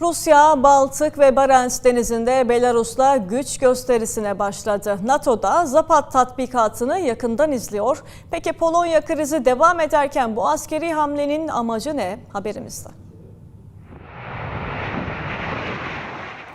Rusya, Baltık ve Barents Denizi'nde Belarus'la güç gösterisine başladı. NATO da Zapad tatbikatını yakından izliyor. Peki Polonya krizi devam ederken bu askeri hamlenin amacı ne? Haberimizde.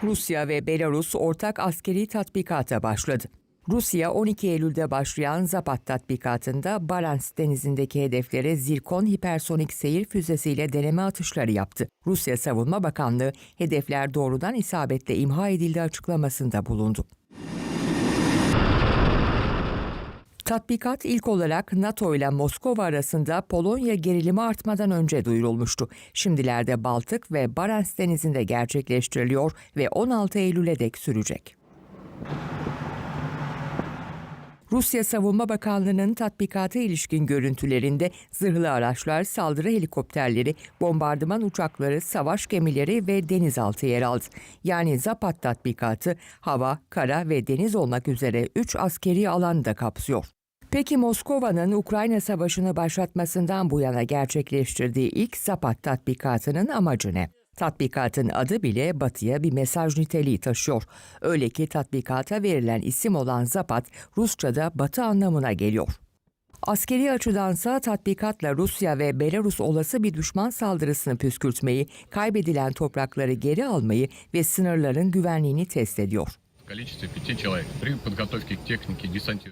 Rusya ve Belarus ortak askeri tatbikata başladı. Rusya 12 Eylül'de başlayan Zapad tatbikatında Barents denizindeki hedeflere Zirkon hipersonik seyir füzesiyle deneme atışları yaptı. Rusya Savunma Bakanlığı hedefler doğrudan isabetle imha edildi açıklamasında bulundu. Tatbikat ilk olarak NATO ile Moskova arasında Polonya gerilimi artmadan önce duyurulmuştu. Şimdilerde Baltık ve Barents Denizi'nde gerçekleştiriliyor ve 16 Eylül'e dek sürecek. Rusya Savunma Bakanlığı'nın tatbikata ilişkin görüntülerinde zırhlı araçlar, saldırı helikopterleri, bombardıman uçakları, savaş gemileri ve denizaltı yer aldı. Yani Zapad tatbikatı hava, kara ve deniz olmak üzere 3 askeri alanı da kapsıyor. Peki Moskova'nın Ukrayna Savaşı'nı başlatmasından bu yana gerçekleştirdiği ilk Zapad tatbikatının amacı ne? Tatbikatın adı bile batıya bir mesaj niteliği taşıyor. Öyle ki tatbikata verilen isim olan Zapad, Rusça'da batı anlamına geliyor. Askeri açıdansa tatbikatla Rusya ve Belarus olası bir düşman saldırısını püskürtmeyi, kaybedilen toprakları geri almayı ve sınırların güvenliğini test ediyor.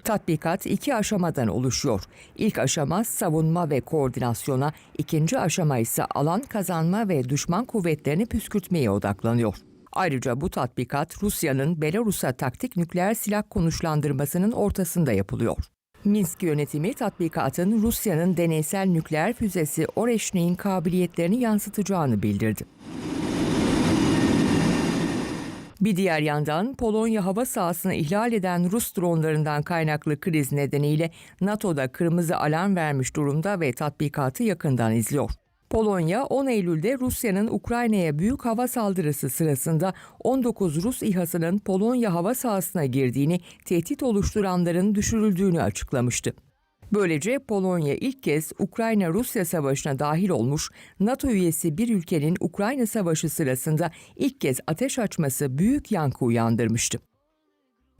Tatbikat iki aşamadan oluşuyor. İlk aşama savunma ve koordinasyona, ikinci aşama ise alan kazanma ve düşman kuvvetlerini püskürtmeye odaklanıyor. Ayrıca bu tatbikat Rusya'nın Belarus'a taktik nükleer silah konuşlandırmasının ortasında yapılıyor. Minsk yönetimi tatbikatın Rusya'nın deneysel nükleer füzesi Oreşnik'in kabiliyetlerini yansıtacağını bildirdi. Bir diğer yandan Polonya hava sahasını ihlal eden Rus dronlarından kaynaklı kriz nedeniyle NATO'da kırmızı alarm vermiş durumda ve tatbikatı yakından izliyor. Polonya 10 Eylül'de Rusya'nın Ukrayna'ya büyük hava saldırısı sırasında 19 Rus İHA'sının Polonya hava sahasına girdiğini, tehdit oluşturanların düşürüldüğünü açıklamıştı. Böylece Polonya ilk kez Ukrayna-Rusya savaşına dahil olmuş, NATO üyesi bir ülkenin Ukrayna savaşı sırasında ilk kez ateş açması büyük yankı uyandırmıştı.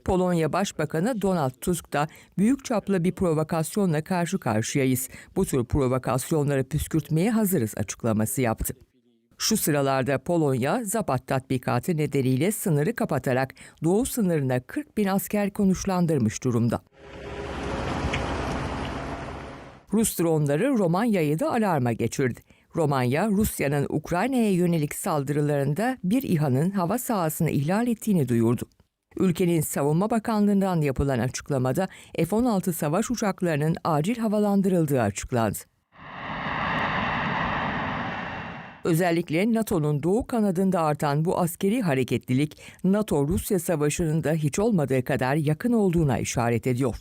Polonya Başbakanı Donald Tusk da büyük çaplı bir provokasyonla karşı karşıyayız. Bu tür provokasyonları püskürtmeye hazırız açıklaması yaptı. Şu sıralarda Polonya, Zapad tatbikatı nedeniyle sınırı kapatarak doğu sınırına 40 bin asker konuşlandırmış durumda. Rus dronları Romanya'yı da alarma geçirdi. Romanya, Rusya'nın Ukrayna'ya yönelik saldırılarında bir İHA'nın hava sahasını ihlal ettiğini duyurdu. Ülkenin Savunma Bakanlığı'ndan yapılan açıklamada F-16 savaş uçaklarının acil havalandırıldığı açıklandı. Özellikle NATO'nun doğu kanadında artan bu askeri hareketlilik, NATO-Rusya savaşının da hiç olmadığı kadar yakın olduğuna işaret ediyor.